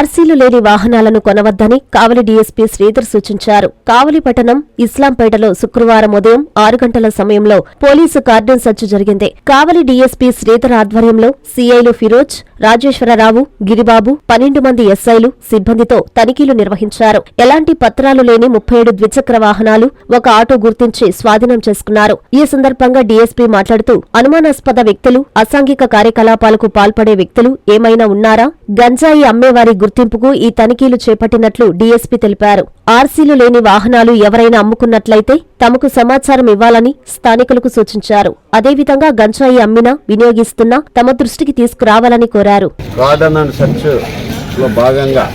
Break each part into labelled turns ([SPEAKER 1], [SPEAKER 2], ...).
[SPEAKER 1] ఆర్సీలు లేని వాహనాలను కొనవద్దని కావలి డీఎస్పీ శ్రీధర్ సూచించారు. కావలి పట్టణం ఇస్లాంపేటలో శుక్రవారం ఉదయం ఆరు గంటల సమయంలో పోలీసు కార్డన్ సర్చ్ జరిగింది. కావలి డీఎస్పీ శ్రీధర్ ఆధ్వర్యంలో సీఐలు ఫిరోజ్ రాజేశ్వరరావు గిరిబాబు పన్నెండు మంది ఎస్ఐలు సిబ్బందితో తనిఖీలు నిర్వహించారు. ఎలాంటి పత్రాలు లేని ముప్పై ఏడు ద్విచక్ర వాహనాలు ఒక ఆటో గుర్తించి స్వాధీనం చేసుకున్నారు. ఈ సందర్భంగా డీఎస్పీ మాట్లాడుతూ అనుమానాస్పద వ్యక్తులు అసాంఘిక కార్యకలాపాలకు పాల్పడే వ్యక్తులు ఏమైనా ఉన్నారా? గంజాయి అమ్మేవారి గుర్తింపుకు ఈ తనిఖీలు చేపట్టినట్లు డీఎస్పీ తెలిపారు. ఆర్సీలు లేని వాహనాలు ఎవరైనా అమ్ముకున్నట్లయితే తమకు సమాచారం ఇవ్వాలని స్థానికులకు సూచించారు. అదేవిధంగా గంజాయి అమ్మినా వినియోగిస్తున్నా తమ దృష్టికి తీసుకురావాలని కోరారు.
[SPEAKER 2] గార్డెన్ అండ్ సెర్చ్లో భాగంగా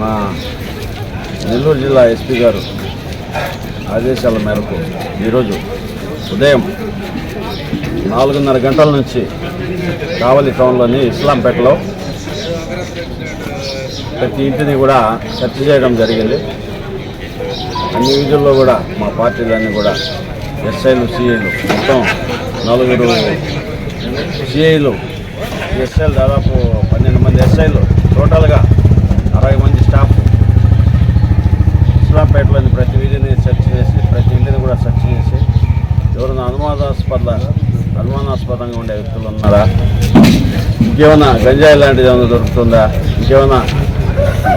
[SPEAKER 2] మా నెల్లూరు జిల్లా ఎస్పీ గారు ఆదేశాల మేరకు ఈరోజు ఉదయం నాలుగున్నర గంటల నుంచి కావలి టౌన్లోని ఇస్లాంపేటలో ప్రతి ఇంటిని కూడా సెర్చ్ చేయడం జరిగింది. అన్ని వీధుల్లో కూడా మా పార్టీలన్నీ కూడా ఎస్ఐలు సిఐలు మొత్తం నలుగురు సిఐలు ఎస్ఐలు దాదాపు పన్నెండు మంది ఎస్ఐలు టోటల్గా అరవై మంది స్టాఫ్. ఇస్లాంపేటలోని ప్రతి వీధిని సెర్చ్ చేసి ప్రతి ఇంటిని కూడా సెర్చ్ చేసి ఎవరైనా అనుమానాస్పద అనుమానాస్పదంగా ఉండే వ్యక్తులు ఉన్నారా? ఇంకేమైనా గంజాయి లాంటిది ఏమైనా దొరుకుతుందా? ఇంకేమైనా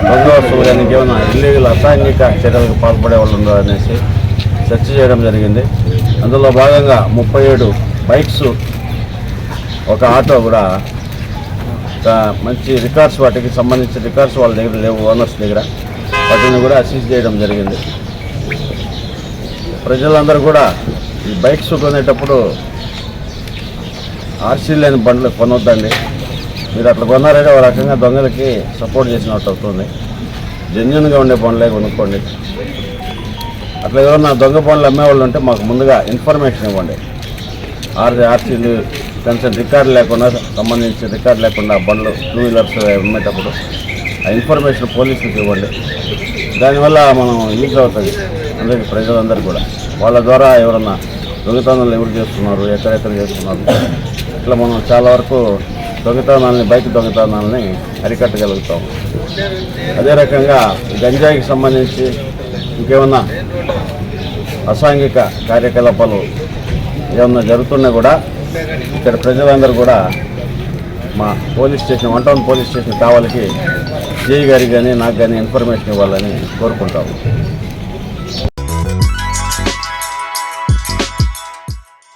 [SPEAKER 2] దొంగ కానీ ఇంకేమైనా ఇల్లీగల్ అసాంఘిక చర్యలకు పాల్పడే వాళ్ళు ఉందో అనేసి సెర్చ్ చేయడం జరిగింది. అందులో భాగంగా ముప్పై ఏడు బైక్స్ ఒక ఆటో కూడా ఒక మంచి రికార్డ్స్ వాటికి సంబంధించిన రికార్డ్స్ వాళ్ళ దగ్గర లేవు ఓనర్స్ దగ్గర. వాటిని కూడా సీజ్ చేయడం జరిగింది. ప్రజలందరూ కూడా ఈ బైక్స్ కొనేటప్పుడు ఆర్సీ లేని బండ్లు కొనొద్దండి. మీరు అట్లా కొన్నారంటే ఒక రకంగా దొంగలకి సపోర్ట్ చేసినట్టు అవుతుంది. జెన్యున్గా ఉండే పనులే కొనుక్కోండి. అట్లా ఎవరన్నా దొంగ పనులు అమ్మేవాళ్ళు ఉంటే మాకు ముందుగా ఇన్ఫర్మేషన్ ఇవ్వండి. ఆర్సీ ఆర్సీలు కన్సర్న్ రికార్డు లేకుండా సంబంధించి రికార్డు లేకుండా బండ్లు టూ వీలర్స్ అమ్మేటప్పుడు ఆ ఇన్ఫర్మేషన్ పోలీసులకు ఇవ్వండి. దానివల్ల మనం యూజ్ అవుతుంది అందరికీ ప్రజలందరూ కూడా. వాళ్ళ ద్వారా ఎవరన్నా దొంగతనాలు ఎవరు చేస్తున్నారు ఎక్కడెక్కడ చేస్తున్నారు ఇట్లా మనం చాలా వరకు దొంగతనాలని బైక్ దొంగతనాలని అరికట్టగలుగుతాం. అదే రకంగా గంజాయికి సంబంధించి ఇంకేమన్నా అసాంఘిక కార్యకలాపాలు ఏమన్నా జరుగుతున్నా కూడా ఇక్కడ ప్రజలందరూ కూడా మా police station one town police station కావాలకి JE గారికి కానీ నాకు కానీ ఇన్ఫర్మేషన్ ఇవ్వాలని కోరుకుంటాము.